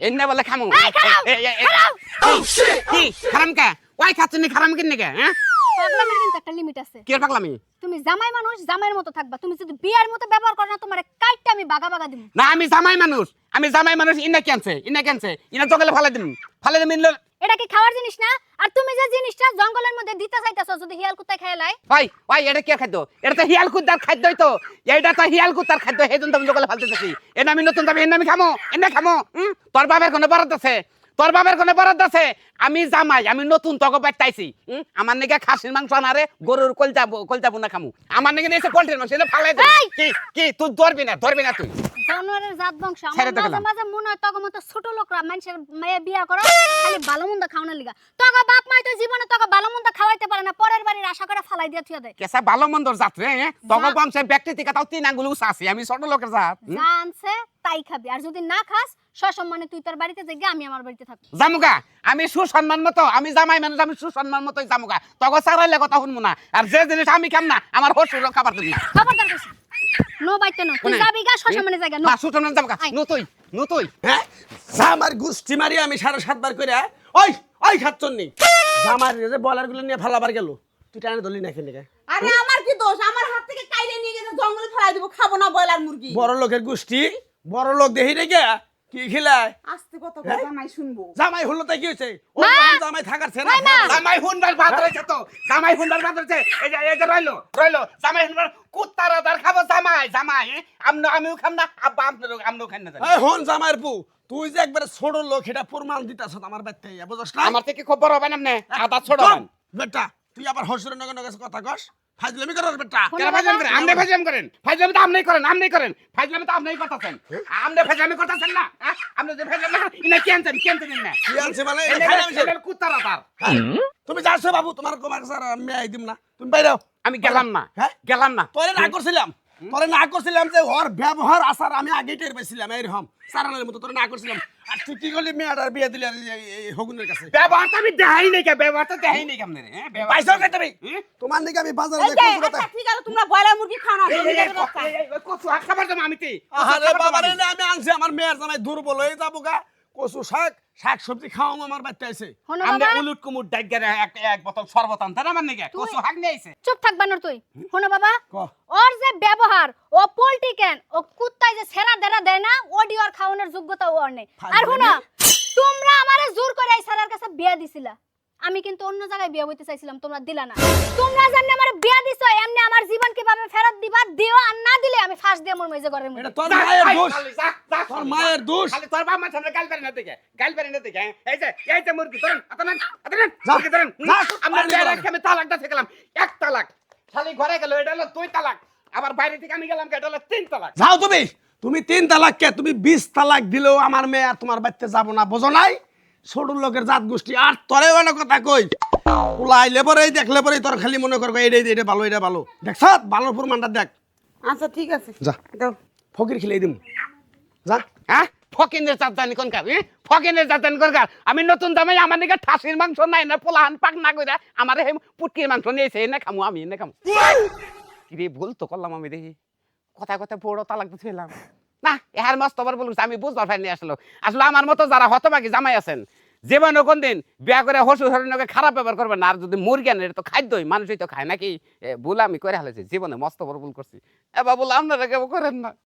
এনে বলে খামু কি খারাম কে ওই খাচ্ছেন খারাম কিনে কে হ্যাঁ পাগলামির কিন্তু একটা লিমিট আছে কি পাগলামি তুমি জামাই মানুষ জামাইয়ের মতো থাকবা তুমি যদি বিয়ার মতো ব্যবহার করো না তোমার কাইটটা আমি বাগা বাগা দিব না আমি জামাই মানুষ আমি জামাই মানুষ ইনা কেনছে ইনা কেনছে ইনা জঙ্গলে ফালে দিম ফালে দিম এটা কি খাওয়ার জিনিস না? আর তুমি যে জিনিসটা জঙ্গলের মধ্যে দিতে চাইতেছো যদি হিয়াল কুত্তায় খেয়ে লাই? ভাই ভাই এটা কি খাদ্য? এটা তো হিয়াল কুত্তার খাদ্যই তো এইটা তো হিয়াল কুত্তার খাদ্য সেই জন্য আমি জঙ্গলে ফালতে চাচ্ছি এটা আমি নতুন দাবি এনে আমি খামো এনে খামো হুম? তোর বাবার কোনো বরাদ আছে? তোর বাবার কোনো বরাদ আছে? আমি জামাই আমি নতুন তক বাইতাইছি হুম? আমার নাকি খাসির মাংস আনারে গরুর কলজা কলজা বুনা খামু। আমার নাকি এসে পোল্ট্রির মাংস এটা ফালাই দে। কি কি তুই ধরবি না ধরবি না তুই। জানোয়ারের জাত বংশ। আমার মাঝে মাঝে মনে হয় তখন মতো ছোট লোকরা মানুষের মেয়ে বিয়া করো খালি ভালো মন্দ খাওয়ানোর লিগা। তখন বাপ মাই তো জীবনে তখন ভালো মন্দ খাওয়াইতে পারে না পরের বাড়ির আশা করে ফালাই দিয়ে থুয়ে দেয়। কেসা ভালো মন্দর জাত রে? তক বংশের ব্যক্তি থেকে তাও তিন আঙ্গুল আছি আমি ছোট লোকের জাত জানছে তাই খাবি। আর যদি না খাস সসম্মানে তুই তোর বাড়িতে যাই আমি আমার বাড়িতে থাকব। জামুগা আমি সুসম্মান মতো আমি জামাই মানুষ আমি সুসম্মান মতোই জামুগা। তখন সারাইলে কথা শুনব না। আর যে জিনিস আমি খাম না আমার হসুর খাবার দিন না। খবরদার কইছি নো বাইতে নো। তুই? যাবি গা সসম্মানে জায়গা নো। না গা নো তুই নো তুই হ্যাঁ? জামার গুষ্টি মারি আমি সাড়ে সাতবার করে ওই ওই খাচ্ছন্নি। জামার যে বলারগুলো নিয়ে ফালাবার গেল তুই টানে ধরলি না এখানে আরে আমার কি দোষ? আমার হাত থেকে কাইলে নিয়ে গেছে জঙ্গলে ফেলাই দিব খাব না বয়লার মুরগি। বড় লোকের গোষ্ঠী বড় লোক দেখি রেখে কি খেলায়? আস্তে কত হ্যাঁ? কথা মাই শুনব। জামাই হলো তাই কি হয়েছে? ও জামাই থাকার ছেলে জামাই হুন্ডার ভাত রয়েছে তো। জামাই হুন্ডার ভাত রয়েছে। এই যে এই যে রইল রইল। জামাই হুন্ডার কুত্তার আদার খাব জামাই জামাই আমনো আমিও খাম না। আব্বা আপনারও আমনো খান না জানি। এই হন জামাইয়ের পু তুই যে একবারে ছোট লোক এটা প্রমাণ দিতাছ আমার বাড়িতে বুঝছ না? আমার থেকে খবর হবে না আদা ছোট বেটা তুই আবার হসুরের নগর নগর কথা কস। ফাজলামি করার বেটা কেন ফাজলামি করেন? আমনে ফাজলামি করেন। ফাজলামি তো আমনেই করেন আমনেই করেন। ফাজলামি তো করতেছেন। আমনে ফাজলামি করতেছেন না? আমনে আপনি যে ফাজলামি ইনা কি আনছেন কি আনছেন না কি আনছে মানে? এই এটা সে। কুত্তার তুমি যাছো বাবু তোমার কোমার স্যার আমি আই দিম না। তুমি বাইরে আমি গেলাম না। হ্যাঁ? গেলাম না। তোরে না করছিলাম। তোরে না করছিলাম যে ওর ব্যবহার আসার আমি আগেই টের পাইছিলাম এইরকম। সারানের মতো তোরে না করছিলাম। আর তুই কি করলি মেয়েটার বিয়ে দিলি আর এই- হগুনের কাছে? ব্যবহারটা আমি দেখাই নাই কে ব্যবহারটা দেখাই নাই কেমনে রে হ্যাঁ? ব্যবহার- পাইছো কে তুমি? তোমার নাকি আমি বাজারে যাই আচ্ছা কাটা ঠিক আছে তোমরা ব্রয়লার মুরগি খাও না কচু খাবার জন্য আমি তি। কচু আরে শাক খাবার বাবা রে আমি। আমি আনছি আমার মেয়ের জামাই দুর্বল হয়ে যাব গা। কচু শাক শাক সবজি খাওয়াম আমার বাচ্চা আছে আমরা উলুট কুমুট ডাইগারে এক এক বোতল শরবত আনতে না মানে কচু শাক নিয়ে আইছে। চুপ থাক বানর তুই। হনো বাবা। ওর যে ব্যবহার ও পোলটি কেন ও কুত্তায় যে সেরা দেরা দেয় না ওডি ওর খাওয়ানোর যোগ্যতা ওর নেই। আর শুনো তোমরা আমারে জোর করে এই সারার কাছে বিয়া দিছিলা। আমি কিন্তু অন্য জায়গায় বিয়ে হইতে চাইছিলাম তোমরা দিলা না। তোমরা যেমনি আমার বিয়া দিছো এমনি আমার জীবন কীভাবে ফেরত দিবা দিও আর না দিলে আমি ফাঁস দিয়ে মোর মেজে ঘরের এটা মধ্যে তোর মায়ের দোষ। খালি যা, যা, তোর মায়ের দোষ। খালি তোর বাপ মার সামনে গাল পারি না দেখে গাল পারি না দেখে এই যে এই যে মুরগি ধরেন আতনেন আতনেন যা, মুরগি ধরেন। যা, আমরা বিয়ের যা। আমি তালাকটা শিখলাম এক তালাক। খালি ঘরে গেল এটা হলো দুই তালাক। আবার বাইরে থেকে আমি গেলাম এটা হলো তিন তালাক। যাও তুমি। তুমি তিন তালাক কে? তুমি বিশ তালাক দিলেও আমার মেয়ে আর তোমার বাচ্চা যাব না বোঝো নাই? ছোট লোকের জাত গোষ্ঠী। আর তরে অনেক কথা কই। উলাইলে পরেই দেখলে পরেই তোর খালি মনে করব এইটাই এটা ভালো এটা ভালো। দেখছ ভালো প্রমাণটা দেখ। আচ্ছা ঠিক আছে। যা। দাও। ফকির খেলে দিম। যা। হ্যাঁ? ফকিনের জাত জানি কোনকার হ্যাঁ? ফকিনের জাত জানি কোনকার আমি নতুন দামে আমার দিকে ঠাসির মাংস নাই না পোলাহান পাক না কইরা আমার এই পুটকির মাংস নিয়েছে এনে খামু আমি এনে খামু। কি রে ভুল তো করলাম আমি দেখি। কথা কথা বড় তালাক এলাম। না, এহার মস্ত তোমার বলুন আমি বুঝবার পারিনি আসলো। আসলে আমার মতো যারা হতবাকি জামাই আছেন জীবন কোন দিন বিয়া করে হসু হরিণকে খারাপ ব্যবহার করবেন না, আর যদি মুরগি আনে তো খাদ্যই মানুষই তো খায় নাকি? ভুল আমি করে হালেছি জীবনে মস্ত বড় ভুল করছি। এ বাবুল, আপনারা কেউ করেন না।